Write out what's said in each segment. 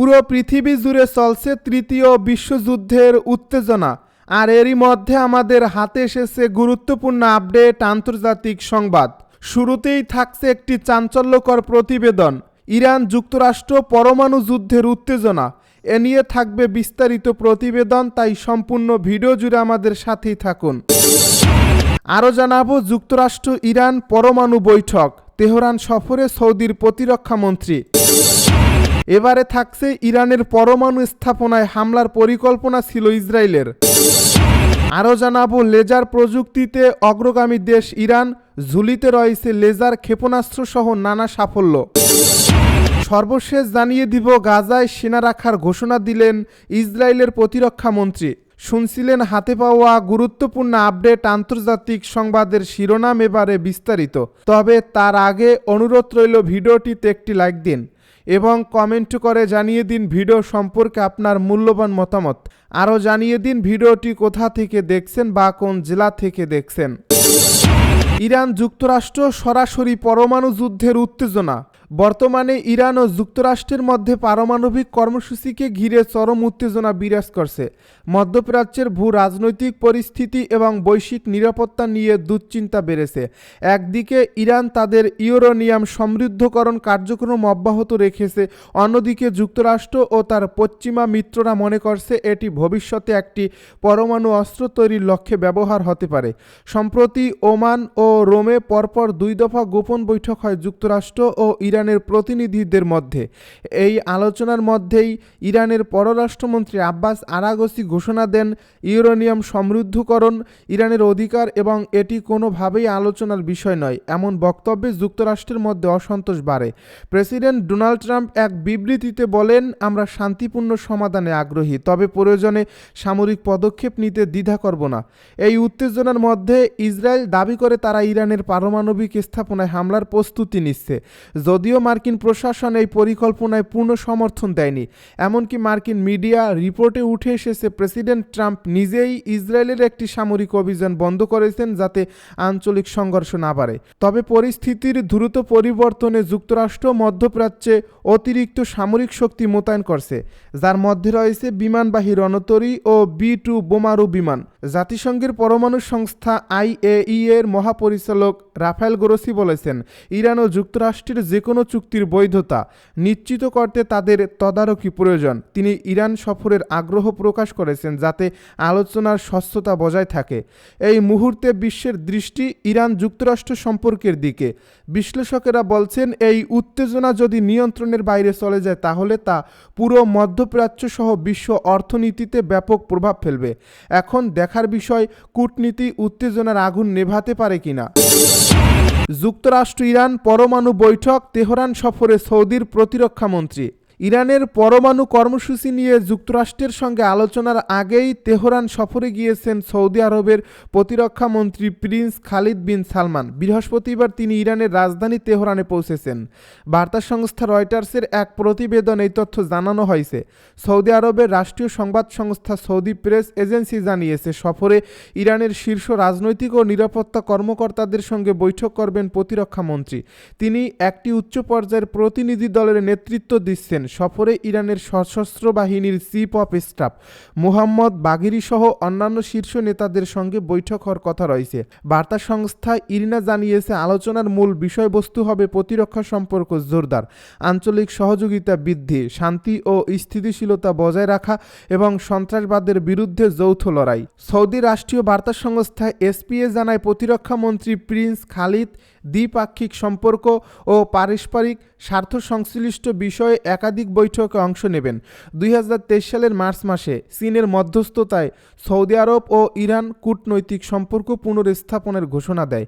পুরো পৃথিবী জুড়ে চলছে তৃতীয় বিশ্বযুদ্ধের উত্তেজনা, আর এরই মধ্যে আমাদের হাতে এসেছে গুরুত্বপূর্ণ আপডেট আন্তর্জাতিক সংবাদ। শুরুতেই থাকছে একটি চাঞ্চল্যকর প্রতিবেদন, ইরান যুক্তরাষ্ট্র পরমাণু যুদ্ধের উত্তেজনা। এ নিয়ে থাকবে বিস্তারিত প্রতিবেদন, তাই সম্পূর্ণ ভিডিও জুড়ে আমাদের সাথেই থাকুন। আরও জানাব, যুক্তরাষ্ট্র ইরান পরমাণু বৈঠক, তেহরান সফরে সৌদির প্রতিরক্ষা মন্ত্রী। এবারে থাকছে ইরানের পরমাণু স্থাপনায় হামলার পরিকল্পনা ছিল ইসরায়েলের। আরও জানাব, লেজার প্রযুক্তিতে অগ্রগামী দেশ ইরান, ঝুলিতে রয়েছে লেজার ক্ষেপণাস্ত্র সহ নানা সাফল্য। সর্বশেষ জানিয়ে দিব, গাজায় সেনা রাখার ঘোষণা দিলেন ইসরায়েলের প্রতিরক্ষা মন্ত্রী। শুনছিলেন, হাতে পাওয়া গুরুত্বপূর্ণ আপডেট আন্তর্জাতিক সংবাদের শিরোনাম এবারে বিস্তারিত। তবে তার আগে অনুরোধ রইল, ভিডিওটিতে একটি লাইক দিন। এবং কমেন্ট করে জানিয়ে দিন ভিডিও সম্পর্কে আপনার মূল্যবান মতামত। আরও জানিয়ে দিন ভিডিওটি কোথা থেকে দেখছেন বা কোন জেলা থেকে দেখছেন। ইরান যুক্তরাষ্ট্র সরাসরি পরমাণু যুদ্ধের উত্তেজনা। বর্তমানে ইরান ও যুক্তরাষ্ট্রের মধ্যে পারমাণবিক কর্মসূচিকে ঘিরে চরম উত্তেজনা বিরাজ করছে। মধ্যপ্রাচ্যের ভূ রাজনৈতিক পরিস্থিতি এবং বৈশ্বিক নিরাপত্তা নিয়ে দুশ্চিন্তা বেড়েছে। একদিকে ইরান তাদের ইউরোনিয়াম সমৃদ্ধকরণ কার্যক্রম অব্যাহত রেখেছে, অন্যদিকে যুক্তরাষ্ট্র ও তার পশ্চিমা মিত্ররা মনে করছে এটি ভবিষ্যতে একটি পরমাণু অস্ত্র তৈরির লক্ষ্যে ব্যবহার হতে পারে। সম্প্রতি ওমান ও রোমে পরপর দুই দফা গোপন বৈঠক হয় যুক্তরাষ্ট্র ও ইরানের প্রতিনিধিদের মধ্যে। এই আলোচনার মধ্যেই ইরানের পররাষ্ট্রমন্ত্রী আব্বাস আরাগসি ঘোষণা দেন ইউরেনিয়াম সমৃদ্ধকরণ, ইরানের অধিকার এবং এটি কোনোভাবেই আলোচনার বিষয় নয়, এমন বক্তব্যে যুক্তরাষ্ট্রের মধ্যে অসন্তোষ বাড়ে। প্রেসিডেন্ট ডোনাল্ড ট্রাম্প এক বিবৃতিতে বলেন, আমরা শান্তিপূর্ণ সমাধানে আগ্রহী, তবে প্রয়োজনে সামরিক পদক্ষেপ নিতে দ্বিধা করব না। এই উত্তেজনার মধ্যে ইসরায়েল দাবি করে তারা ইরানের পারমাণবিক স্থাপনায় হামলার প্রস্তুতি নিচ্ছে। যদিও মার্কিন প্রশাসন এই পরিকল্পনায় পূর্ণ সমর্থন দেয়নি, এমনকি মার্কিন মিডিয়া রিপোর্টে উঠে এসেছে প্রেসিডেন্ট ট্রাম্প নিজেই ইসরায়েলের একটি সামরিক অভিযান বন্ধ করেছেন যাতে আঞ্চলিক সংঘর্ষ না বাড়ে। তবে পরিস্থিতির দ্রুত পরিবর্তনে যুক্তরাষ্ট্র মধ্যপ্রাচ্যে অতিরিক্ত সামরিক শক্তি মোতায়েন করছে, যার মধ্যে রয়েছে বিমানবাহী রণতরী ও বি টু বোমারু বিমান। জাতিসংঘের পরমাণু সংস্থা আইএই এর মহাপরিচালক রাফায়েল গ্রোসি বলেছেন, ইরান ও যুক্তরাষ্ট্রের যে কোনো চুক্তির বৈধতা নিশ্চিত করতে তাদের তদারকি প্রয়োজন। তিনি ইরান সফরের আগ্রহ প্রকাশ করেছেন যাতে আলোচনার স্বচ্ছতা বজায় থাকে। এই মুহূর্তে বিশ্বের দৃষ্টি ইরান যুক্তরাষ্ট্র সম্পর্কের দিকে। বিশ্লেষকেরা বলছেন, এই উত্তেজনা যদি নিয়ন্ত্রণের বাইরে চলে যায়, তাহলে তা পুরো মধ্যপ্রাচ্য সহ বিশ্ব অর্থনীতিতে ব্যাপক প্রভাব ফেলবে। এখন দেখার বিষয়, কূটনীতি উত্তেজনার আগুন নেভাতে পারে কিনা। যুক্তরাষ্ট্র ইরান পরমাণু বৈঠক তেহরান সফরে সৌদির প্রতিরক্ষা মন্ত্রী। ইরানের পরমাণু কর্মসূচি নিয়ে যুক্তরাষ্ট্রের সঙ্গে আলোচনার আগেই তেহরান সফরে গিয়েছেন সৌদি আরবের প্রতিরক্ষা মন্ত্রী প্রিন্স খালিদ বিন সালমান। বৃহস্পতিবার তিনি ইরানের রাজধানী তেহরানে পৌঁছেছেন। বার্তা সংস্থা রয়টার্সের এক প্রতিবেদন এই তথ্য জানানো হয়েছে। সৌদি আরবের রাষ্ট্রীয় সংবাদ সংস্থা সৌদি প্রেস এজেন্সি জানিয়েছে, সফরে ইরানের শীর্ষ রাজনৈতিক ও নিরাপত্তা কর্মকর্তাদের সঙ্গে বৈঠক করবেন প্রতিরক্ষা মন্ত্রী। তিনি একটি উচ্চ পর্যায়ের প্রতিনিধি দলের নেতৃত্ব দিচ্ছেন। সফরে ইরানের সশস্ত্র বাহিনীর chief of staff Mohammad Bagheri সহ অন্যান্য শীর্ষ নেতাদের সঙ্গে বৈঠক হওয়ার কথা রয়েছে। বার্তা সংস্থা ইরিনা জানিয়েছে, আলোচনার মূল বিষয়বস্তু হবে প্রতিরক্ষা সম্পর্ক জোরদার, আঞ্চলিক সহযোগিতা বৃদ্ধি, শান্তি ও স্থিতিশীলতা বজায় রাখা এবং সন্ত্রাসবাদের বিরুদ্ধে যৌথ লড়াই। সৌদি রাষ্ট্রীয় বার্তা সংস্থা এসপিএ জানায়, প্রতিরক্ষা মন্ত্রী প্রিন্স খালিদ দ্বিপাক্ষিক সম্পর্ক ও পারস্পরিক স্বার্থ সংশ্লিষ্ট বিষয়ে একাধিক বৈঠকে অংশ নেবেন। দুই হাজার তেইশ সালের মার্চ মাসে চীনের মধ্যস্থতায় সৌদি আরব ও ইরান কূটনৈতিক সম্পর্ক পুনরস্থাপনের ঘোষণা দেয়।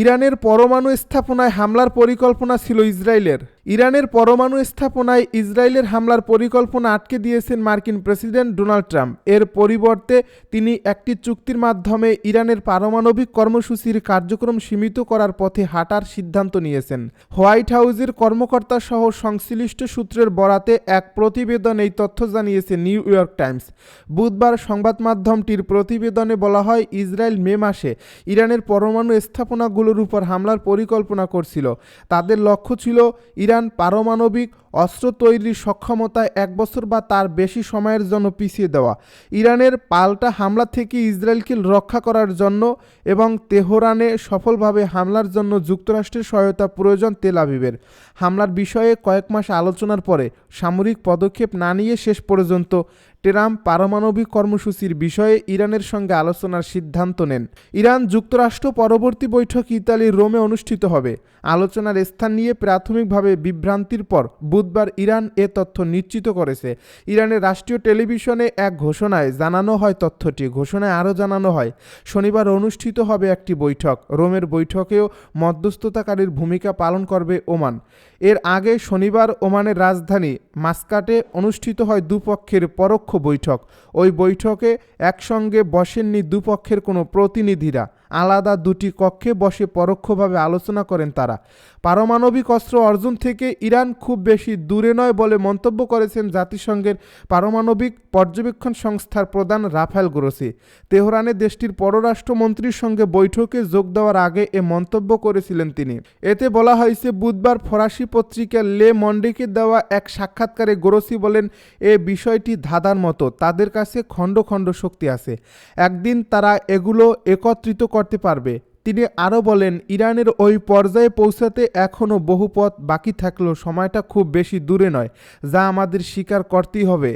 ইরানের পরমাণু স্থাপনায় হামলার পরিকল্পনা ছিল ইসরায়েলের। ইরানের পরমাণু স্থাপনায় ইসরায়েলের হামলার পরিকল্পনা আটকে দিয়েছেন মার্কিন প্রেসিডেন্ট ডোনাল্ড ট্রাম্প। এর পরিবর্তে তিনি একটি চুক্তির মাধ্যমে ইরানের পারমাণবিক কর্মসূচির কার্যক্রম সীমিত করার পথে হাঁটার সিদ্ধান্ত নিয়েছেন। হোয়াইট হাউসের কর্মকর্তা সহ সংশ্লিষ্ট সূত্রের বরাতে এক প্রতিবেদন এই তথ্য জানিয়েছে নিউ ইয়র্ক টাইমস। বুধবার সংবাদ মাধ্যমটির প্রতিবেদনে বলা হয়, ইসরায়েল মে মাসে ইরানের পরমাণু স্থাপনাগুলোর উপর হামলার পরিকল্পনা করছিল। তাদের লক্ষ্য ছিল, ইরান পারমাণবিক অস্ত্র তৈরির সক্ষমতায় এক বছর বা তার বেশি সময়ের জন্য পিছিয়ে দেওয়া। ইরানের পাল্টা হামলা থেকে ইসরায়েলকে রক্ষা করার জন্য এবং তেহরানে সফলভাবে হামলার জন্য যুক্তরাষ্ট্রের সহায়তা প্রয়োজন তেল আবিবের। হামলার বিষয়ে কয়েক মাস আলোচনার পরে সামরিক পদক্ষেপ না নিয়ে শেষ পর্যন্ত ট্রাম্প পারমাণবিক কর্মসূচির বিষয়ে ইরানের সঙ্গে আলোচনার সিদ্ধান্ত নেন। ইরান যুক্তরাষ্ট্র পরবর্তী বৈঠক ইতালির রোমে অনুষ্ঠিত হবে। আলোচনার স্থান নিয়ে প্রাথমিকভাবে বিভ্রান্তির পর বুধবার ইরান এ তথ্য নিশ্চিত করেছে। ইরানের রাষ্ট্রীয় টেলিভিশনে এক ঘোষণায় জানানো হয় তথ্যটি। ঘোষণায় আরও জানানো হয়, শনিবার অনুষ্ঠিত হবে একটি বৈঠক। রোমের বৈঠকেও মধ্যস্থতাকারীর ভূমিকা পালন করবে ওমান। এর আগে শনিবার ওমানের রাজধানী মাস্কাটে অনুষ্ঠিত হয় দুপক্ষের পরোক্ষ বৈঠক। ওই বৈঠকে একসঙ্গে বসেননি দুপক্ষের কোনো প্রতিনিধিরা। আলাদা দুটি কক্ষে বসে পরোক্ষভাবে আলোচনা করেন তারা। পারমাণবিক অস্ত্র অর্জন থেকে ইরান খুব বেশি দূরে নয় বলে মন্তব্য করেছেন জাতিসংঘের পারমাণবিক পর্যবেক্ষণ সংস্থার প্রধান রাফায়েল গ্রোসি। তেহরানে দেশটির পররাষ্ট্রমন্ত্রীর সঙ্গে বৈঠকে যোগ দেওয়ার আগে এ মন্তব্য করেছিলেন তিনি। এতে বলা হয়েছে, বুধবার ফরাসি পত্রিকা লে মন্ডেকে দেওয়া এক সাক্ষাৎকারে গ্রোসি বলেন, এ বিষয়টি ধাঁধার মতো, তাদের কাছে খণ্ড খণ্ড শক্তি আছে। একদিন তারা এগুলো একত্রিত করতে পারবে। তিনি আরও বলেন, ইরানের ওই পর্যায়ে পৌঁছাতে এখনও বহু পথ বাকি থাকলেও সময়টা খুব বেশি দূরে নয়, যা আমাদের স্বীকার করতেই হবে।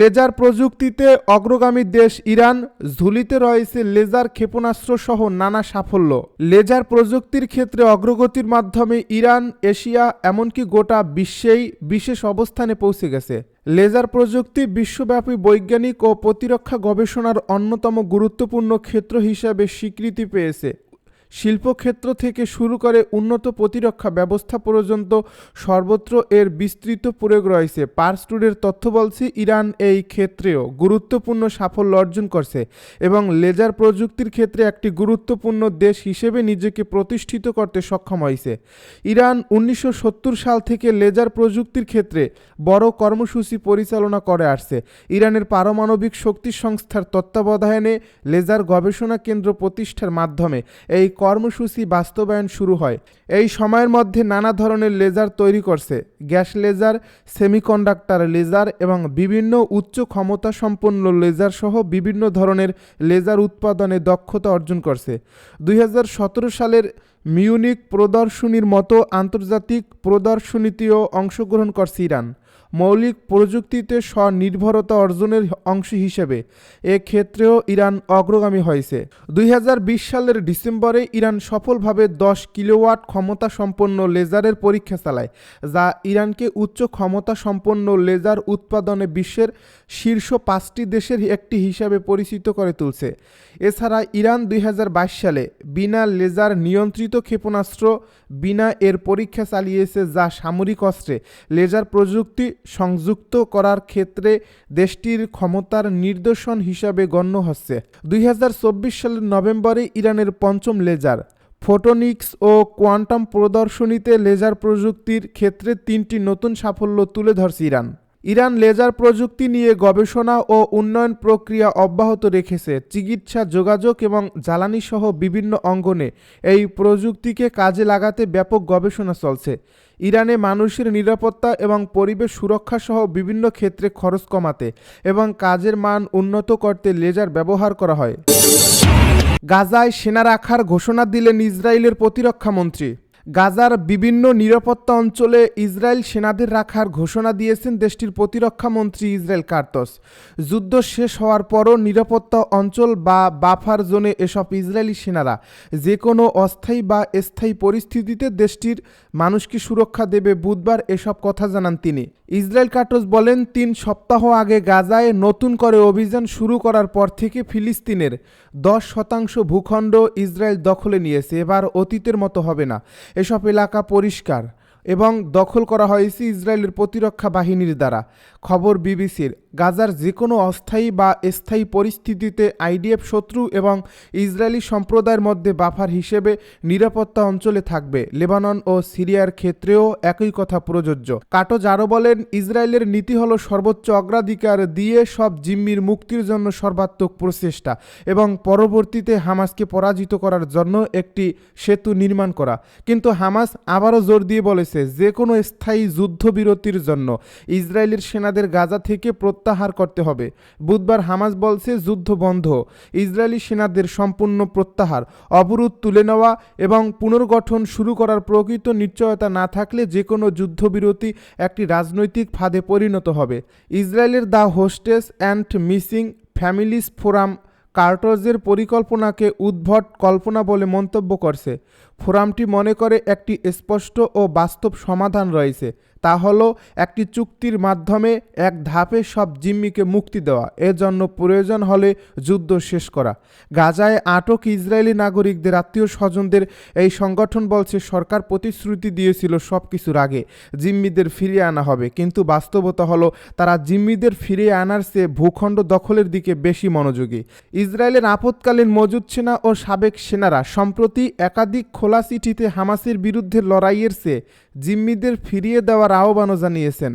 লেজার প্রযুক্তিতে অগ্রগামী দেশ ইরান ঝুলিতে রয়েছে লেজার ক্ষেপণাস্ত্র সহ নানা সাফল্য। লেজার প্রযুক্তির ক্ষেত্রে অগ্রগতির মাধ্যমে ইরান, এশিয়া, এমনকি গোটা বিশ্বেই বিশেষ অবস্থানে পৌঁছে গেছে। লেজার প্রযুক্তি বিশ্বব্যাপী বৈজ্ঞানিক ও প্রতিরক্ষা গবেষণার অন্যতম গুরুত্বপূর্ণ ক্ষেত্র হিসাবে স্বীকৃতি পেয়েছে। শিল্পক্ষেত্র থেকে শুরু করে উন্নত প্রতিরক্ষা ব্যবস্থা পর্যন্ত সর্বত্র এর বিস্তৃত প্রয়োগ রয়েছে। পার্স টুডের তথ্য বলছে ইরান এই ক্ষেত্রেও গুরুত্বপূর্ণ সাফল্য অর্জন করছে এবং লেজার প্রযুক্তির ক্ষেত্রে একটি গুরুত্বপূর্ণ দেশ হিসেবে নিজেকে প্রতিষ্ঠিত করতে সক্ষম হয়েছে। ইরান উনিশশো সত্তর সাল থেকে লেজার প্রযুক্তির ক্ষেত্রে বড় কর্মসূচি পরিচালনা করে আসছে। ইরানের পারমাণবিক শক্তি সংস্থার তত্ত্বাবধানে লেজার গবেষণা কেন্দ্র প্রতিষ্ঠার মাধ্যমে এই কর্মসূচি বাস্তবায়ন শুরু হয়। এই সময়ের মধ্যে নানা ধরনের লেজার তৈরি করছে। গ্যাস লেজার, সেমিকন্ডাক্টর লেজার এবং বিভিন্ন উচ্চ ক্ষমতা সম্পন্ন লেজার সহ বিভিন্ন ধরনের লেজার উৎপাদনে দক্ষতা অর্জন করছে। দুই হাজার সতেরো সালের মিউনিক প্রদর্শনীর মতো আন্তর্জাতিক প্রদর্শনীতেও অংশগ্রহণ করছে ইরান। মৌলিক প্রযুক্তিতে স্বনির্ভরতা অর্জনের অংশ হিসেবে ক্ষেত্রেও ইরান অগ্রগামী হয়েছে। দুই হাজার বিশ সালের ডিসেম্বরে ইরান সফলভাবে দশ কিলোওয়াট ক্ষমতা সম্পন্ন লেজারের পরীক্ষা চালায়, যা ইরানকে উচ্চ ক্ষমতা সম্পন্ন লেজার উৎপাদনে বিশ্বের শীর্ষ পাঁচটি দেশের একটি হিসাবে পরিচিত করে তুলছে। এছাড়া ইরান দুই হাজার বাইশ সালে বিনা লেজার নিয়ন্ত্রিত ক্ষেপণাস্ত্র বিনা এর পরীক্ষা চালিয়েছে, যা সামরিক অস্ত্রে লেজার প্রযুক্তি সংযুক্ত করার ক্ষেত্রে দেশটির ক্ষমতার নির্দেশন হিসাবে গণ্য হচ্ছে। দুই হাজার চব্বিশ সালের নভেম্বরে ইরানের পঞ্চম লেজার, ফোটোনিক্স ও কোয়ান্টাম প্রদর্শনীতে লেজার প্রযুক্তির ক্ষেত্রে তিনটি নতুন সাফল্য তুলে ধরছে ইরান। ইরান লেজার প্রযুক্তি নিয়ে গবেষণা ও উন্নয়ন প্রক্রিয়া অব্যাহত রেখেছে। চিকিৎসা, যোগাযোগ এবং জ্বালানি সহ বিভিন্ন অঙ্গনে এই প্রযুক্তিকে কাজে লাগাতে ব্যাপক গবেষণা চলছে। ইরানে মানুষের নিরাপত্তা এবং পরিবেশ সুরক্ষা সহ বিভিন্ন ক্ষেত্রে খরচ কমাতে এবং কাজের মান উন্নত করতে লেজার ব্যবহার করা হয়। গাজায় সেনা রাখার ঘোষণা দিলেন ইসরায়েলের প্রতিরক্ষা মন্ত্রী। গাজার বিভিন্ন নিরাপত্তা অঞ্চলে ইসরায়েল সেনাদের রাখার ঘোষণা দিয়েছেন দেশটির প্রতিরক্ষা মন্ত্রী ইসরায়েল কার্তস। যুদ্ধ শেষ হওয়ার পরও নিরাপত্তা অঞ্চল বা বাফার জোনে এসব ইসরায়েলি সেনারা যে কোনো অস্থায়ী বা স্থায়ী পরিস্থিতিতে দেশটির মানুষকে সুরক্ষা দেবে বুধবার এসব কথা জানান তিনি। ইসরায়েল কার্টস বলেন, তিন সপ্তাহ আগে গাজায় নতুন করে অভিযান শুরু করার পর থেকে ফিলিস্তিনের দশ শতাংশ ভূখণ্ড ইসরায়েল দখলে নিয়েছে। এবার অতীতের মতো হবে না। এসব এলাকা পরিষ্কার। এবং দখল করা হয়েছে ইসরায়েলের প্রতিরক্ষা বাহিনীর দ্বারা। খবর বিবিসির। গাজার যে কোনো অস্থায়ী বা স্থায়ী পরিস্থিতিতে আইডিএফ শত্রু এবং ইসরায়েলি সম্প্রদায়ের মধ্যে বাফার হিসেবে নিরাপত্তা অঞ্চলে থাকবে। লেবানন ও সিরিয়ার ক্ষেত্রেও একই কথা প্রযোজ্য। কাটো আরও বলেন, ইসরায়েলের নীতি হলো সর্বোচ্চ অগ্রাধিকার দিয়ে সব জিম্মির মুক্তির জন্য সর্বাত্মক প্রচেষ্টা এবং পরবর্তীতে হামাসকে পরাজিত করার জন্য একটি সেতু নির্মাণ করা। কিন্তু হামাস আবারও জোর দিয়ে বলেছে করেছে যে কোনো স্থায়ী যুদ্ধবিরতির জন্য ইসরায়েলের সেনাদের গাজা থেকে প্রত্যাহার করতে হবে। বুধবার হামাস বলছে, যুদ্ধ বন্ধ। ইসরায়েলি সেনাদের সম্পূর্ণ প্রত্যাহার, অবরোধ তুলে নেওয়া এবং পুনর্গঠন শুরু করার প্রকৃত নিশ্চয়তা না থাকলে যে কোনো যুদ্ধবিরতি একটি রাজনৈতিক ফাঁদে পরিণত হবে। ইসরায়েলের the hostages and missing families forum কার্টজের পরিকল্পনাকে উদ্ভট কল্পনা বলে মন্তব্য করছে। ফোরামটি মনে করে একটি স্পষ্ট ও বাস্তব সমাধান রয়েছে। তা হলো একটি চুক্তির মাধ্যমে এক ধাপে সব জিম্মিকে মুক্তি দেওয়া। এজন্য প্রয়োজন হলে যুদ্ধ শেষ করা। গাজায় আটক ইসরায়েলি নাগরিকদের আত্মীয় স্বজনদের এই সংগঠন বলছে, সরকার প্রতিশ্রুতি দিয়েছিল সব কিছুর আগে জিম্মিদের ফিরিয়ে আনা হবে। কিন্তু বাস্তবতা হলো, তারা জিম্মিদের ফিরিয়ে আনার চেয়ে ভূখণ্ড দখলের দিকে বেশি মনোযোগী। ইসরায়েলের আপৎকালীন মজুদ সেনা ও সাবেক সেনারা সম্প্রতি একাধিক খোলা চিঠিতে হামাসের বিরুদ্ধে লড়াইয়ের চেয়ে জিম্মিদের ফিরিয়ে দেওয়ার আহ্বানও জানিয়েছেন।